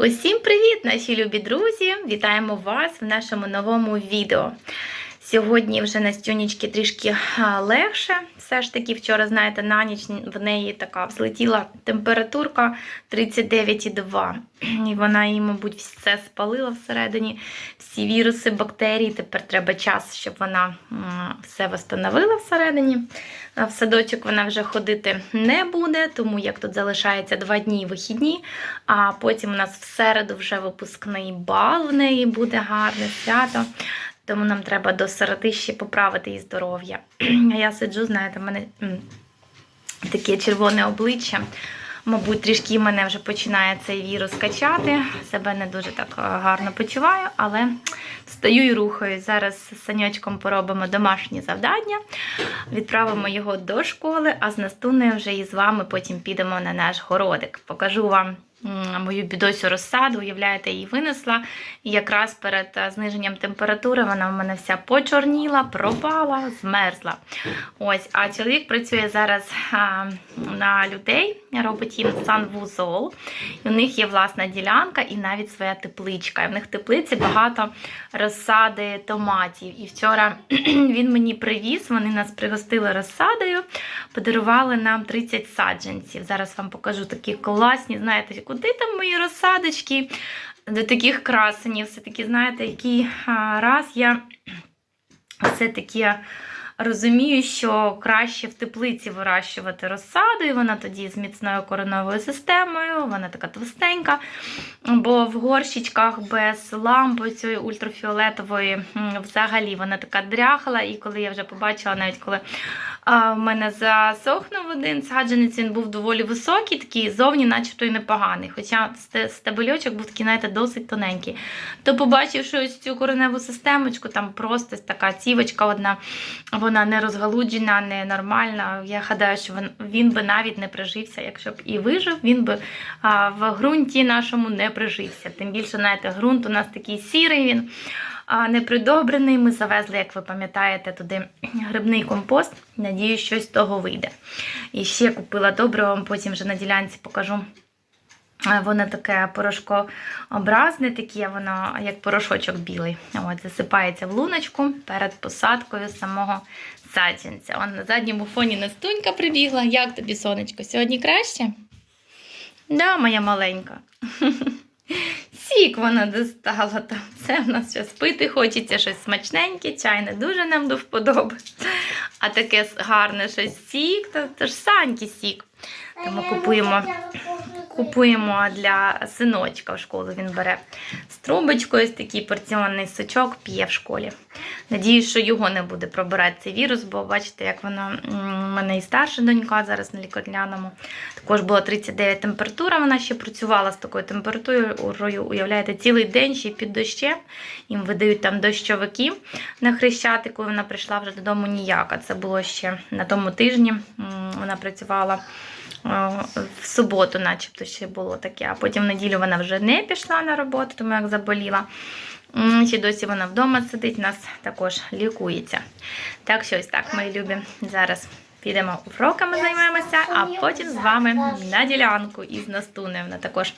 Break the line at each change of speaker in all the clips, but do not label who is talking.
Усім привіт, наші любі друзі! Вітаємо вас в нашому новому відео. Сьогодні вже Настюнічки трішки легше. Все ж таки, вчора, знаєте, на ніч в неї така взлетіла температурка 39,2. І вона їй, мабуть, все спалила всередині, всі віруси, бактерії. Тепер треба час, щоб вона все встановила всередині. В садочок вона вже ходити не буде, тому як тут залишається два дні вихідні, а потім у нас в середу вже випускний бал в неї буде гарне свято. Тому нам треба до середи ще поправити її здоров'я. А я сиджу, знаєте, в мене таке червоне обличчя. Мабуть, трішки мене вже починає цей вірус качати. Себе не дуже так е, гарно почуваю, але стою і рухаюсь. Зараз з саньочком поробимо домашні завдання, відправимо його до школи, а з Настунею вже і з вами потім підемо на наш городик. Покажу вам мою бідосю розсаду. Уявляєте, її винесла. І якраз перед е, зниженням температури вона в мене вся почорніла, пропала, змерзла. Ось, а чоловік працює зараз а, на людей, робить їм санвузол. І у них є власна ділянка і навіть своя тепличка. І в них в теплиці багато розсади томатів. І вчора він мені привіз, вони нас пригостили розсадою, подарували нам 30 саджанців. Зараз вам покажу такі класні, знаєте, куди там мої розсадочки? До таких красенів. Все-таки, знаєте, який раз я все-таки розумію, що краще в теплиці вирощувати розсаду, і вона тоді з міцною кореновою системою, вона така товстенька. Бо в горщичках без лампи цієї ультрафіолетової взагалі вона така дряхла. І коли я вже побачила, навіть коли а, в мене засохнув один саджанець, він був доволі високий, такий зовні, начебто і непоганий. Хоча сте- стебельочок був такий, знаєте, досить тоненький. То побачивши ось цю кореневу системочку, там просто така цівочка одна, вона не розгалуджена, не нормальна. Я гадаю, що він, би навіть не прижився. Якщо б і вижив, він би в ґрунті нашому не прижився. Тим більше, знаєте, ґрунт у нас такий сірий, він непридобрений. Ми завезли, як ви пам'ятаєте, туди грибний компост. Надію, щось з того вийде. І ще купила добре, вам потім вже на ділянці покажу. Воно таке порошкообразне, таке, воно як порошочок білий. От, засипається в луночку перед посадкою самого саджанця. Он на задньому фоні Настунька прибігла. Як тобі, сонечко, сьогодні краще? Да, моя маленька. Сік вона достала там. Це в нас зараз пити хочеться щось смачненьке, чай не дуже нам до вподоби. А таке гарне щось сік, то, то ж саньки сік. Тому купуємо Купуємо для синочка в школу. Він бере з трубочкою, ось такий порціонний сочок, п'є в школі. Надіюсь, що його не буде пробирати цей вірус, бо бачите, як воно м, у мене і старша донька зараз на лікарняному. Також була 39 температура, вона ще працювала з такою температурою, уявляєте, цілий день ще під дощем. Їм видають там дощовики на хрещатику. Вона прийшла вже додому ніяка. Це було ще на тому тижні. Вона працювала в суботу, начебто, ще було таке. А потім в неділю вона вже не пішла на роботу, тому як заболіла. Ще досі вона вдома сидить, нас також лікується. Так що ось так, мої любі. Зараз підемо уроками займемося, а потім з вами на ділянку із Настунею. Вона також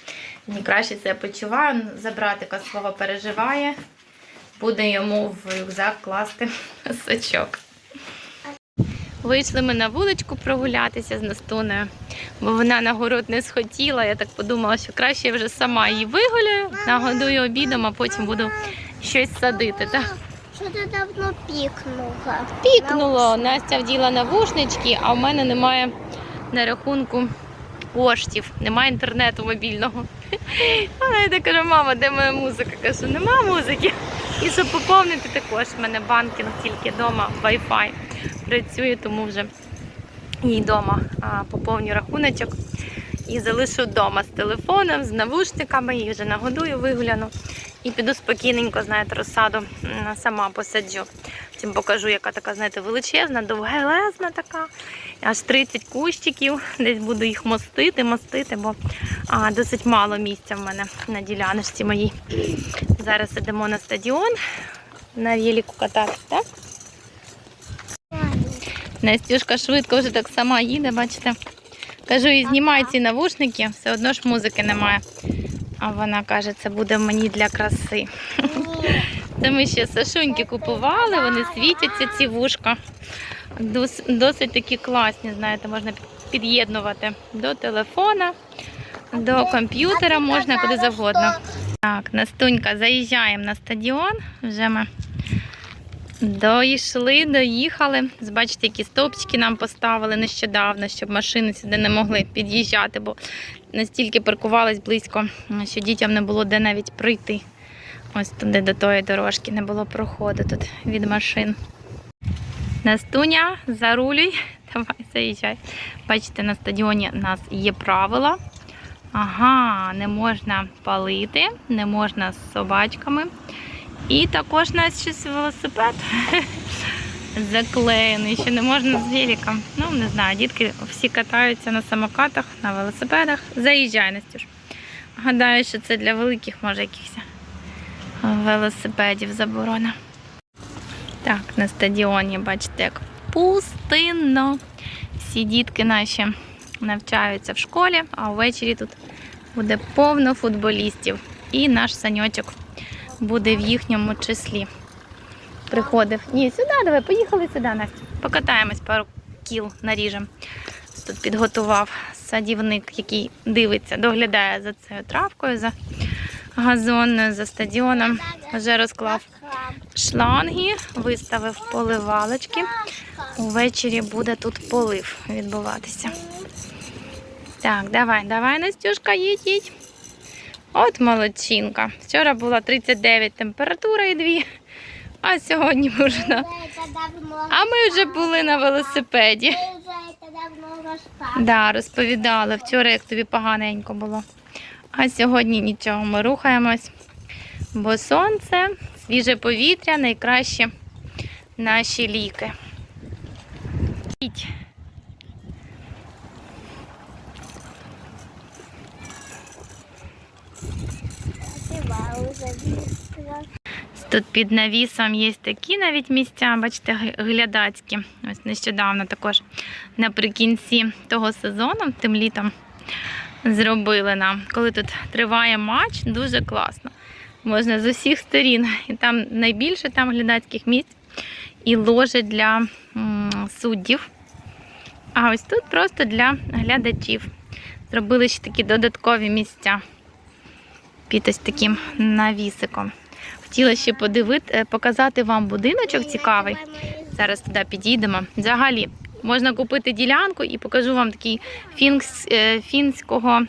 краще себе почуває. За братика свого переживає. Буде йому в рюкзак класти сачок. Вийшли ми на вуличку прогулятися з Настунею, бо вона на город не схотіла. Я так подумала, що краще я вже сама її вигуляю, нагодую обідом, а потім буду щось садити. Так?
Що ти давно пікнула?
Пікнуло. Настя вділа навушнички, а в мене немає на рахунку коштів, немає інтернету мобільного. Вона я так каже, мама, де моя музика? Кажу, нема музики. І щоб поповнити також, в мене банкінг тільки вдома, Wi-Fi працює, тому вже і вдома поповню рахуночок. І залишу вдома з телефоном, з навушниками, і вже нагодую, вигуляну. І піду спокійненько, знаєте, розсаду сама посаджу. Потім покажу, яка така, знаєте, величезна, довгелезна така. Аж 30 кущиків. Десь буду їх мостити, мостити, бо а, досить мало місця в мене на діляночці моїй. Зараз йдемо на стадіон на велику кататися, так? Настюшка швидко вже так сама їде, бачите. Кажу, і знімай ці навушники, все одно ж музики немає. А вона каже, це буде мені для краси. Це ми ще Сашуньки купували, вони світяться, ці вушка. Досить такі класні, знаєте, можна під'єднувати до телефона, до комп'ютера, можна куди завгодно. Так, Настунька, заїжджаємо на стадіон. Вже ми дійшли, доїхали. Бачите, які стовпчики нам поставили нещодавно, щоб машини сюди не могли під'їжджати, бо настільки паркувались близько, що дітям не було де навіть прийти. Ось туди до тої дорожки не було проходу тут від машин. Настуня, зарулюй. Давай, заїжджай. Бачите, на стадіоні у нас є правила. Ага, не можна палити, не можна з собачками. І також у нас щось велосипед заклеєний, що не можна з великом. Ну, не знаю, дітки всі катаються на самокатах, на велосипедах. Заїжджай, Настюш. Гадаю, що це для великих, може, якихось велосипедів заборона. Так, на стадіоні, бачите, як пустинно. Всі дітки наші навчаються в школі, а ввечері тут буде повно футболістів. І наш саньочок буде в їхньому числі. Приходив. Ні, сюди, давай, поїхали сюди, Настя. Покатаємось пару кіл наріжем. Тут підготував садівник, який дивиться, доглядає за цією травкою, за газонною, за стадіоном. Вже розклав шланги, виставив поливалочки. Увечері буде тут полив відбуватися. Так, давай, давай, Настюшка, їдь, їдь. От молодчинка. Вчора була 39 температура і 2, а сьогодні ми вже на. А ми вже були на велосипеді. Да, розповідали вчора, як тобі поганенько було. А сьогодні нічого, ми рухаємось. Бо сонце, свіже повітря найкращі наші ліки. Їдь.
Співали за вістра.
Тут під навісом є такі навіть місця, бачите, глядацькі. Ось нещодавно також наприкінці того сезону, тим літом, зробили нам. Коли тут триває матч, дуже класно. Можна з усіх сторін. І там найбільше там глядацьких місць і ложі для суддів. А ось тут просто для глядачів. Зробили ще такі додаткові місця під ось таким навісиком. Хотіла ще подивити, е, показати вам будиночок цікавий. Зараз туди підійдемо. Взагалі, можна купити ділянку і покажу вам такий е, фінського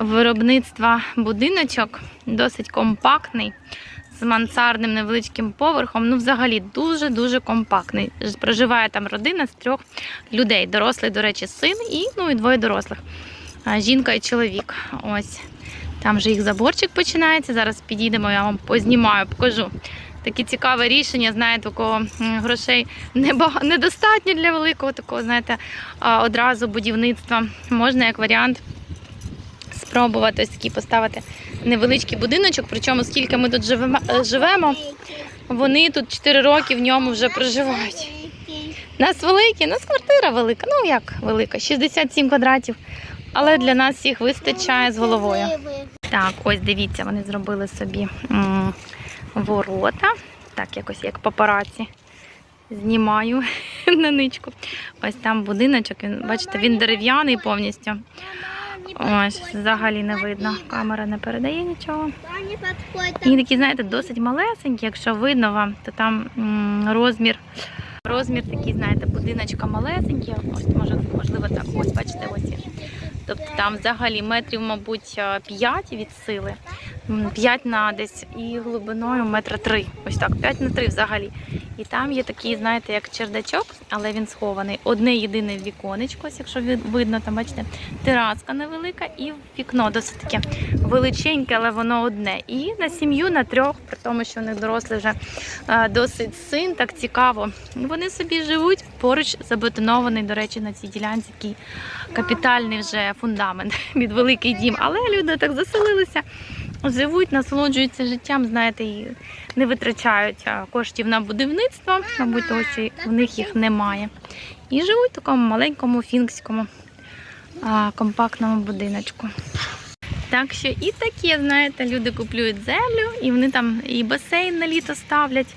виробництва будиночок, досить компактний, з мансардним невеличким поверхом. Ну, взагалі, дуже-дуже компактний. Проживає там родина з трьох людей. Дорослий, до речі, син і, ну, і двоє дорослих. Жінка і чоловік. Ось. Там же їх заборчик починається. Зараз підійдемо, я вам познімаю, покажу. Таке цікаве рішення, знаєте, такого грошей недостатньо для великого такого, знаєте, одразу будівництва. Можна як варіант спробувати ось такий поставити невеличкий будиночок. Причому скільки ми тут живемо, е, живемо вони тут 4 роки в ньому вже проживають. Нас великі, нас квартира велика. Ну як велика, 67 квадратів. Але для нас всіх вистачає з головою. Так, ось дивіться, вони зробили собі м, ворота. Так, якось як папараці. Знімаю на ничку. Ось там будиночок. Він, бачите, він дерев'яний повністю. Ось, взагалі не видно. Камера не передає нічого. І такі, знаєте, досить малесенькі, якщо видно вам, то там м, розмір. Розмір такий, знаєте, будиночка малесенький. Ось може, можливо, так. Ось, бачите, ось. він. Тобто там взагалі метрів, мабуть, 5 від сили, 5 на десь і глибиною метра 3. Ось так, 5 на 3 взагалі. І там є такий, знаєте, як чердачок, але він схований. Одне єдине віконечко, якщо видно, там бачите, тераска невелика і вікно досить таке величеньке, але воно одне. І на сім'ю, на трьох, при тому, що у них дорослий вже е, досить син, так цікаво. Вони собі живуть поруч забетонований, до речі, на цій ділянці такий капітальний вже фундамент від великий дім. Але люди так заселилися, живуть, насолоджуються життям, знаєте, і не витрачають коштів на будівництво, мабуть, того, що в них їх немає. І живуть в такому маленькому фінкському а, компактному будиночку. Так що і таке, знаєте, люди куплюють землю, і вони там і басейн на літо ставлять.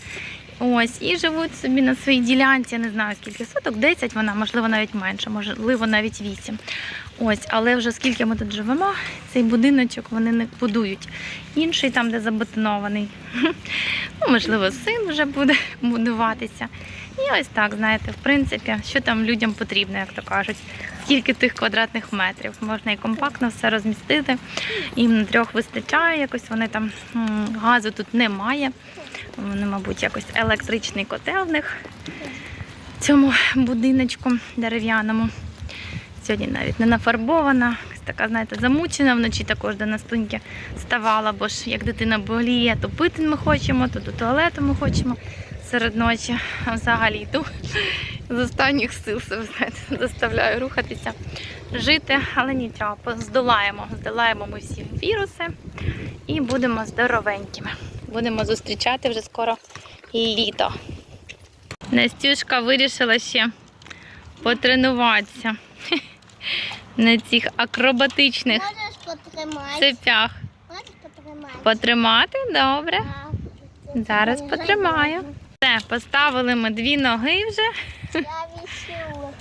Ось, і живуть собі на своїй ділянці, я не знаю скільки соток, 10 вона, можливо, навіть менше, можливо, навіть 8. Ось, але вже скільки ми тут живемо, цей будиночок вони не будують. Інший там, де забетонований. Ну, можливо, син вже буде будуватися. І ось так, знаєте, в принципі, що там людям потрібно, як то кажуть. Скільки тих квадратних метрів. Можна і компактно все розмістити. Їм на трьох вистачає, якось вони там газу тут немає. Вони, мабуть, якось електричний котел в них в цьому будиночку дерев'яному. Сьогодні навіть не нафарбована, така, знаєте, замучена вночі також до настуньки ставала, бо ж як дитина боліє, то пити ми хочемо, то до туалету ми хочемо серед ночі. А взагалі йду з останніх сил знаєте, заставляю рухатися, жити, але нічого, здолаємо. Здолаємо ми всі віруси і будемо здоровенькими. Будемо зустрічати вже скоро літо. Настюшка вирішила ще потренуватися на цих акробатичних
Можеш потримати?
цепях.
Можеш потримати?
Потримати добре. Зараз потримаю. Все, поставили ми дві ноги вже.
Я.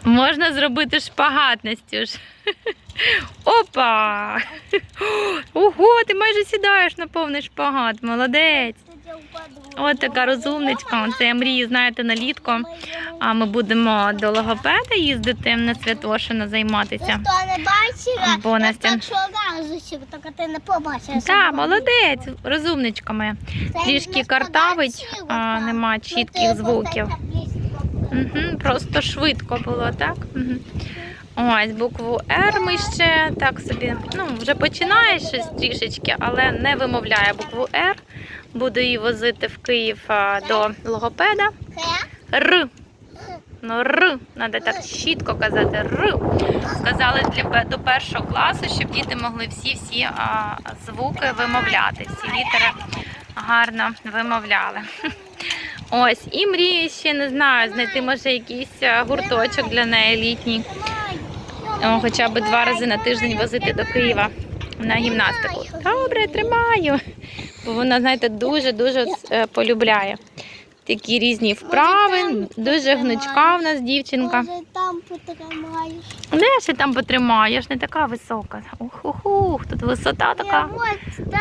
Можна зробити шпагат, Настюш. Опа! Ого, ти майже сідаєш на повний шпагат. Молодець. От така розумничка. Це я мрію, знаєте, налітку. А ми будемо до логопеда їздити на Святошина займатися.
Ти не бачила?
Бо
Я
Настя-
що разу ще, тільки ти не побачила.
Так, молодець, розумничка моя. Трішки картавить, а нема
Ну,
чітких звуків. Угу, просто швидко було, так? Угу. Ось букву Р ми ще так собі. Ну, вже починає щось трішечки, але не вимовляє букву Р. Буду її возити в Київ до логопеда. Р. Ну, Р. Треба так чітко казати. Р. Сказали для до першого класу, щоб діти могли всі-всі звуки вимовляти, всі літери гарно вимовляли. Ось, і мрію ще не знаю, знайти може якийсь гурточок для неї літній. О, хоча б два рази на тиждень возити до Києва на гімнастику. Добре, тримаю. Бо вона, знаєте, дуже-дуже е, полюбляє. Такі різні вправи, дуже гнучка в нас дівчинка.
Може там потримаєш.
Де ще там ж не така висока. Ух, ух, ух, тут висота така.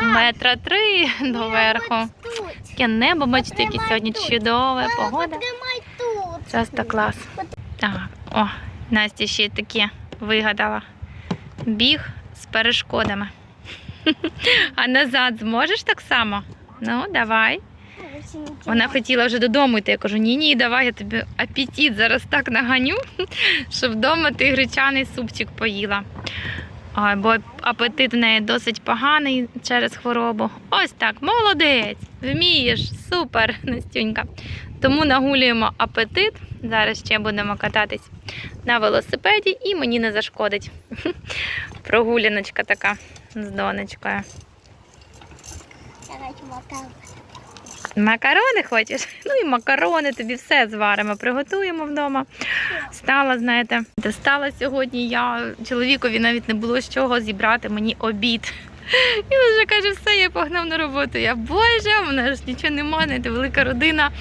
Метра три доверху. Таке небо, бачите, яке сьогодні чудове, погода. Просто клас. Так, о, Настя ще таке вигадала. Біг з перешкодами. А назад зможеш так само? Ну, давай. Вона хотіла вже додому йти. Я кажу, ні, ні, давай я тобі апетит зараз так наганю, щоб вдома ти гречаний супчик поїла. Ой, бо апетит в неї досить поганий через хворобу. Ось так, молодець, вмієш, супер, Настюнька. Тому нагулюємо апетит. Зараз ще будемо кататись на велосипеді і мені не зашкодить. Прогуляночка така з донечкою. Макарони хочеш? Ну і макарони, тобі все зваримо, приготуємо вдома. Стала, знаєте, стала сьогодні. Я чоловікові навіть не було з чого зібрати мені обід. І вже каже, все, я погнав на роботу. Я боже, в мене ж нічого немає, знаєте, велика родина.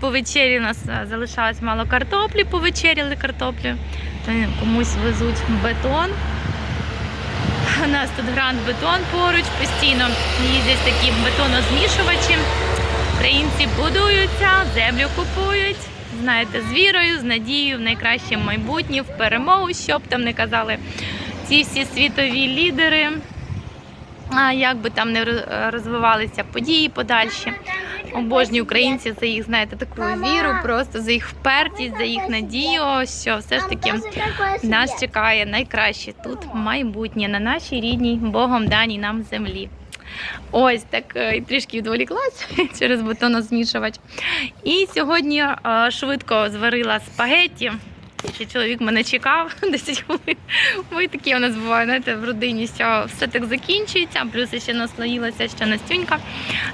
По вечері у нас залишалось мало картоплі, повечеряли картоплю. То комусь везуть бетон. У нас тут гранд бетон поруч, постійно їздять такі бетонозмішувачі. Українці будуються, землю купують. Знаєте, з вірою, з надією в найкраще майбутнє, в перемогу, що б там не казали ці всі світові лідери. Як би там не роз- розвивалися події подальші. Обожнюю українців за їх, знаєте, таку віру, просто за їх впертість, за їх надію, що все ж таки нас чекає найкраще тут майбутнє на нашій рідній Богом даній нам землі. Ось так е, трішки відволіклась через бетонозмішувач. І сьогодні е, швидко зварила спагетті. Ще чоловік мене чекав 10 хвилин. І такі у нас буває, знаєте, в родині, що все так закінчується. Плюс ще наслоїлася, що Настюнька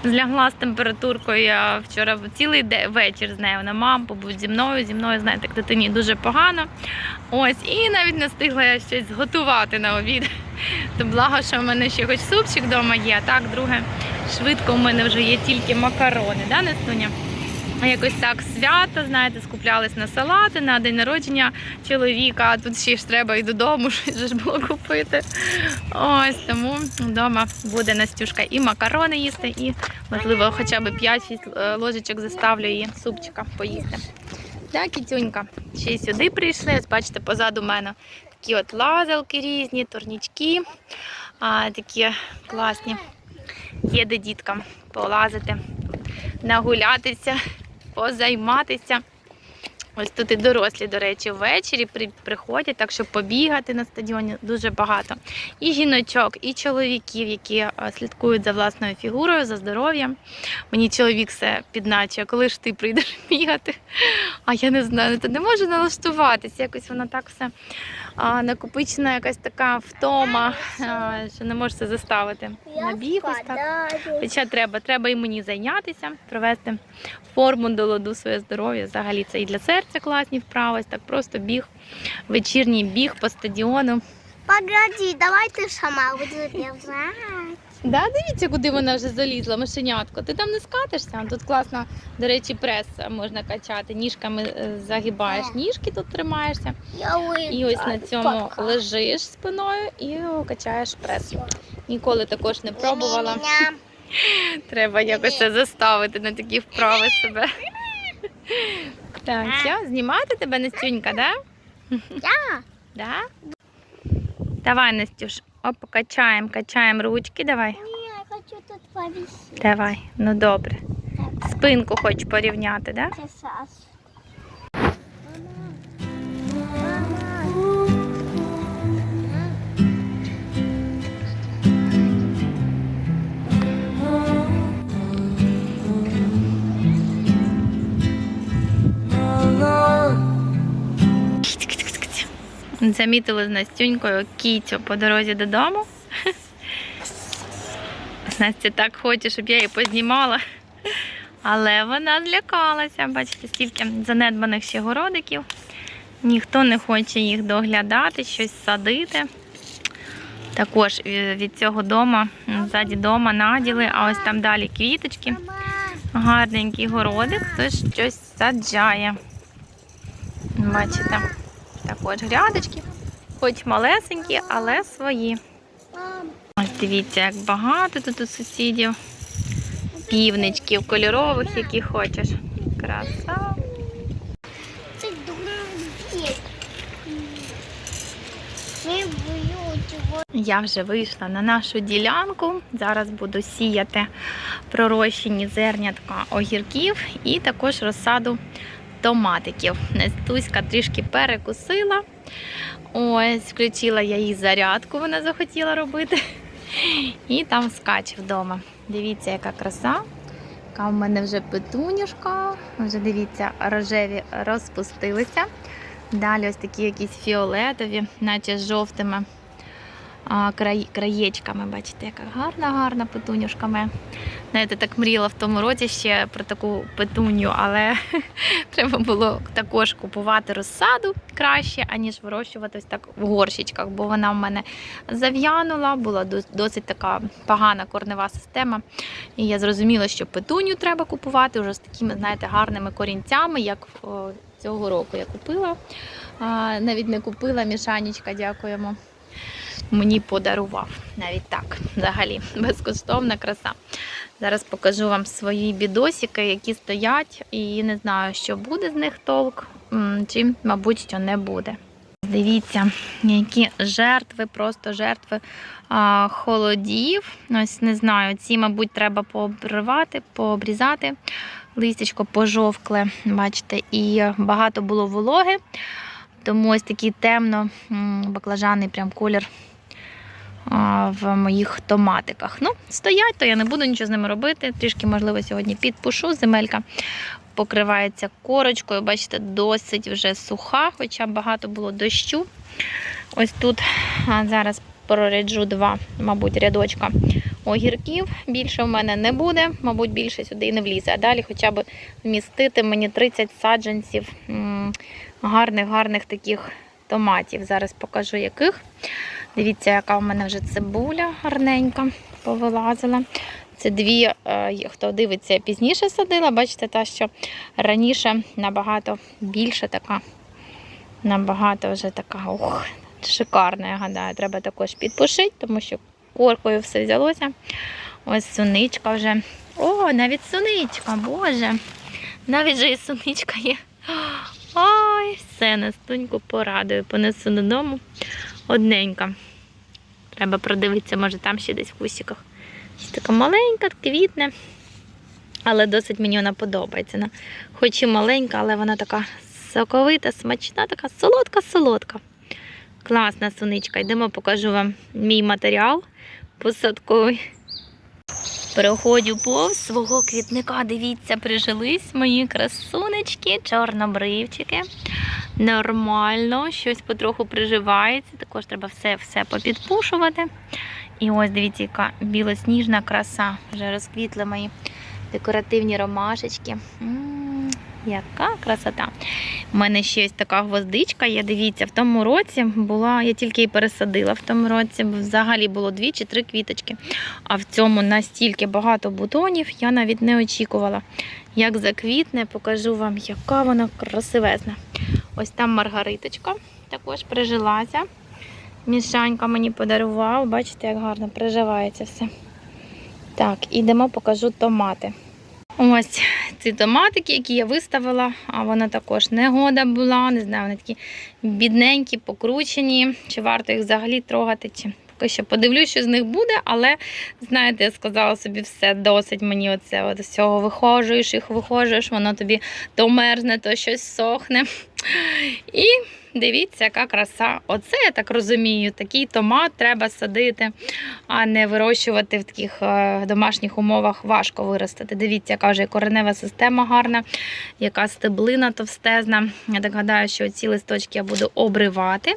злягла з температуркою. Я вчора цілий вечір з нею. Вона мам, побудь зі мною, зі мною, знаєте, дитині дуже погано. Ось, і навіть не встигла я щось зготувати на обід. То благо, що в мене ще хоч супчик вдома є, а так, друге, швидко в мене вже є тільки макарони, да, Настуня? Якось так свято, знаєте, скуплялись на салати, на день народження чоловіка, а тут ще ж треба і додому щось ж було купити. Ось тому вдома буде Настюшка і макарони їсти, і, можливо, хоча б 5-6 ложечок заставлю її супчика поїсти. Да, кітюнька. Ще й сюди прийшли. Ось бачите, позаду мене такі от лазалки різні, турнічки, а, такі класні. Є де діткам полазити, нагулятися, позайматися. Ось тут і дорослі, до речі, ввечері приходять, так що побігати на стадіоні дуже багато. І жіночок, і чоловіків, які е, слідкують за власною фігурою, за здоров'ям. Мені чоловік все підначує, коли ж ти прийдеш бігати. А я не знаю, то не можу налаштуватися. Якось воно так все накопичена якась така втома, що не можеш це заставити. На біг ось так. Хоча треба, треба і мені зайнятися, привести форму до ладу своє здоров'я. Взагалі це і для серця класні вправи, ось так просто біг, вечірній біг по стадіону.
Погоди, давай ты сама бежать.
Да, дивіться, куди вона вже залізла, мишенятко. Ти там не скатишся. Тут класно, до речі, прес можна качати. Ніжками е, загибаєш ніжки, тут тримаєшся. І ось на цьому лежиш спиною і качаєш прес. Ніколи також не пробувала. Треба якось це заставити на такі вправи себе. Так, що, знімати тебе, Настюнька, да?
Да.
Да? Давай, Настюш, оп, качаємо, качаємо ручки, давай.
Ні, я хочу тут повісити.
Давай, ну добре.
Так,
Спинку хочеш порівняти, да?
сейчас.
Замітили з Настюнькою кіцю по дорозі додому. Настя так хоче, щоб я її познімала. Але вона злякалася. Бачите, стільки занедбаних ще городиків. Ніхто не хоче їх доглядати, щось садити. Також е, від цього дома, ззаді дома наділи, а ось там далі квіточки. Гарненький городик, хтось щось саджає. Бачите, також грядочки, хоч малесенькі, але свої. Ось дивіться, як багато тут у сусідів. Півничків, кольорових, які хочеш. Краса.
будем
Я вже вийшла на нашу ділянку. Зараз буду сіяти пророщені зернятка огірків і також розсаду томатиків. Настуська трішки перекусила. Ось, включила я їй зарядку, вона захотіла робити. І там скаче вдома. Дивіться, яка краса. Яка в мене вже петунюшка. Вже дивіться, рожеві розпустилися. Далі ось такі якісь фіолетові, наче з жовтими краєчками. Бачите, яка гарна, гарна петунюшка моя. Знаєте, так мріяла в тому році ще про таку петуню, але треба було також купувати розсаду краще, аніж вирощувати ось так в горщичках, бо вона в мене зав'янула, була досить така погана корнева система. І я зрозуміла, що петуню треба купувати вже з такими, знаєте, гарними корінцями, як цього року я купила. Навіть не купила мішанічка, дякуємо. Мені подарував навіть так, взагалі, безкоштовна краса. Зараз покажу вам свої бідосики, які стоять, і не знаю, що буде з них толк, чи, мабуть, що не буде. Дивіться, які жертви, просто жертви а, холодів. Ось не знаю, ці, мабуть, треба пообривати, пообрізати. Листячко пожовкле, бачите, і багато було вологи. Тому ось такий темно, баклажаний прям колір в моїх томатиках. Ну, стоять, то я не буду нічого з ними робити. Трішки, можливо, сьогодні підпушу. Земелька покривається корочкою. Бачите, досить вже суха, хоча багато було дощу. Ось тут зараз проряджу два, мабуть, рядочка огірків. Більше в мене не буде, мабуть, більше сюди і не влізе. А далі хоча б вмістити мені 30 саджанців м, гарних, гарних таких томатів. Зараз покажу яких. Дивіться, яка в мене вже цибуля гарненька повилазила. Це дві, е, хто дивиться, пізніше садила. Бачите, та, що раніше набагато більше така, набагато вже така ух, шикарна, я гадаю. Треба також підпушити, тому що коркою все взялося. Ось суничка вже. О, навіть суничка, боже. Навіть же і суничка є. Ой, все, Настуньку порадую. Понесу додому одненька. Треба продивитися, може там ще десь в кусиках. Ось така маленька, квітне. Але досить мені вона подобається. Вона хоч і маленька, але вона така соковита, смачна, така солодка-солодка. Класна суничка. Йдемо, покажу вам мій матеріал посадковий. Переходжу повз свого квітника. Дивіться, прижились мої красунечки, чорнобривчики. Нормально, щось потроху приживається. Також треба все, все попідпушувати. І ось дивіться, яка білосніжна краса. Вже розквітли мої декоративні ромашечки. Яка красота. У мене ще ось така гвоздичка є. Дивіться, в тому році була, я тільки її пересадила в тому році, взагалі було дві чи три квіточки. А в цьому настільки багато бутонів, я навіть не очікувала. Як заквітне, покажу вам, яка вона красивезна. Ось там маргариточка також прижилася. Мішанька мені подарував. Бачите, як гарно приживається все. Так, ідемо, покажу томати. Ось ці томатики, які я виставила, а вона також негода була. Не знаю, вони такі бідненькі, покручені. Чи варто їх взагалі трогати, чи поки що подивлюсь, що з них буде, але знаєте, я сказала собі, все досить мені оце от всього вихожуєш, їх вихожуєш, воно тобі то мерзне, то щось сохне. І дивіться, яка краса. Оце я так розумію. Такий томат треба садити, а не вирощувати в таких е, домашніх умовах важко виростити. Дивіться, яка вже коренева система гарна, яка стеблина товстезна. Я так гадаю, що ці листочки я буду обривати,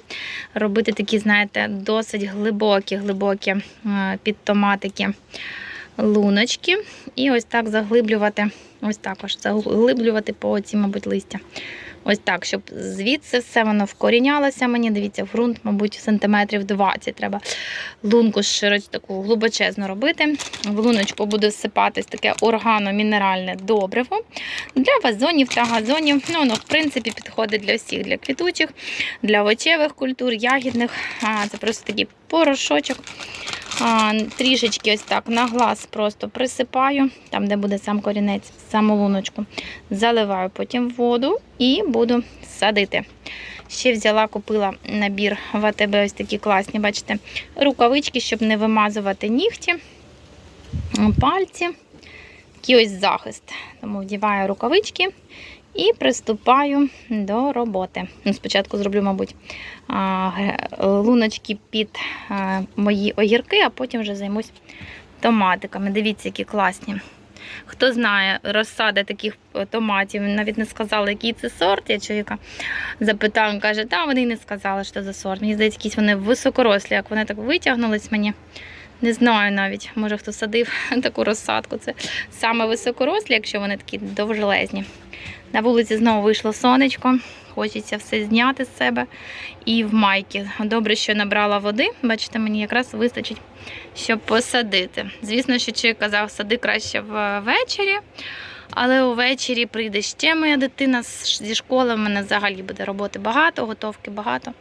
робити такі, знаєте, досить глибокі, глибокі е, під томатики луночки. І ось так заглиблювати, ось також заглиблювати по оці, мабуть, листя. Ось так, щоб звідси все воно вкорінялося мені. Дивіться, ґрунт, мабуть, сантиметрів 20. Треба лунку широч таку глибочезно робити. В луночку буде всипатись таке органомінеральне добриво. Для вазонів та газонів. Ну, воно, в принципі, підходить для всіх, для квітучих, для овочевих культур, ягідних. А, Це просто такий порошочок. Трішечки ось так на глаз просто присипаю, там, де буде сам корінець, саму луночку. Заливаю потім воду і буду садити. Ще взяла, купила набір в АТБ, ось такі класні, бачите, рукавички, щоб не вимазувати нігті, пальці. Такий ось захист. Тому вдіваю рукавички і приступаю до роботи. Ну, спочатку зроблю, мабуть, луночки під мої огірки, а потім вже займусь томатиками. Дивіться, які класні. Хто знає розсади таких е, томатів, навіть не сказали, який це сорт. Я чоловіка запитав, він каже, та вони не сказали, що за сорт. Мені здається, якісь вони високорослі, як вони так витягнулись мені. Не знаю навіть, може хто садив таку розсадку. Це саме високорослі, якщо вони такі довжелезні. На вулиці знову вийшло сонечко, хочеться все зняти з себе. І в майки. Добре, що набрала води. Бачите, мені якраз вистачить, щоб посадити. Звісно, що чи казав, сади краще ввечері. Але увечері прийде ще моя дитина зі школи. У мене взагалі буде роботи багато, готовки багато.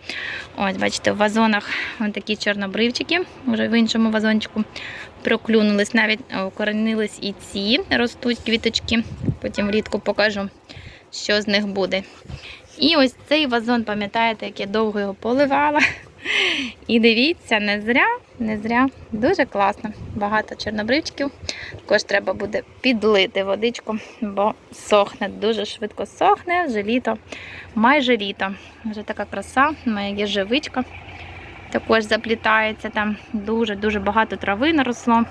Ось, бачите, в вазонах такі чорнобривчики. Вже в іншому вазончику проклюнулись, навіть укоренились і ці ростуть квіточки. Потім влітку покажу, що з них буде. І ось цей вазон, пам'ятаєте, як я довго його поливала. І дивіться, не зря, не зря. Дуже класно. Багато чорнобривчиків. Також треба буде підлити водичку, бо сохне, дуже швидко сохне, вже літо, майже літо. Вже така краса, моя єжевичка також заплітається там. Дуже-дуже багато трави наросло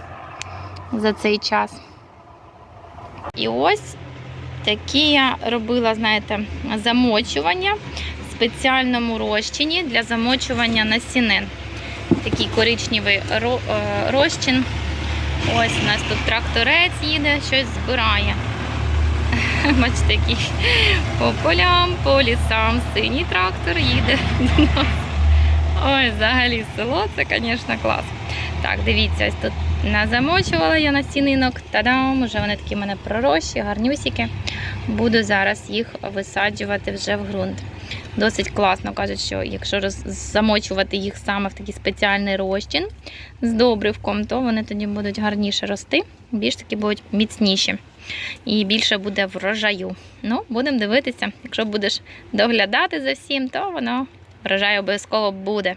за цей час. І ось такі я робила, знаєте, замочування спеціальному розчині для замочування насінин. Такий коричневий е, розчин. Ось у нас тут тракторець їде, щось збирає. Бачите, який по полям, по лісам синій трактор їде до нас. Ой, взагалі село це, звісно, клас. Так, дивіться, ось тут назамочувала я на стінинок. Та-дам! Уже вони такі в мене пророщі, гарнюсіки. Буду зараз їх висаджувати вже в ґрунт. Досить класно кажуть, що якщо замочувати їх саме в такий спеціальний розчин з добривком, то вони тоді будуть гарніше рости, більш таки будуть міцніші і більше буде врожаю. Ну, будемо дивитися. Якщо будеш доглядати за всім, то воно врожай обов'язково буде.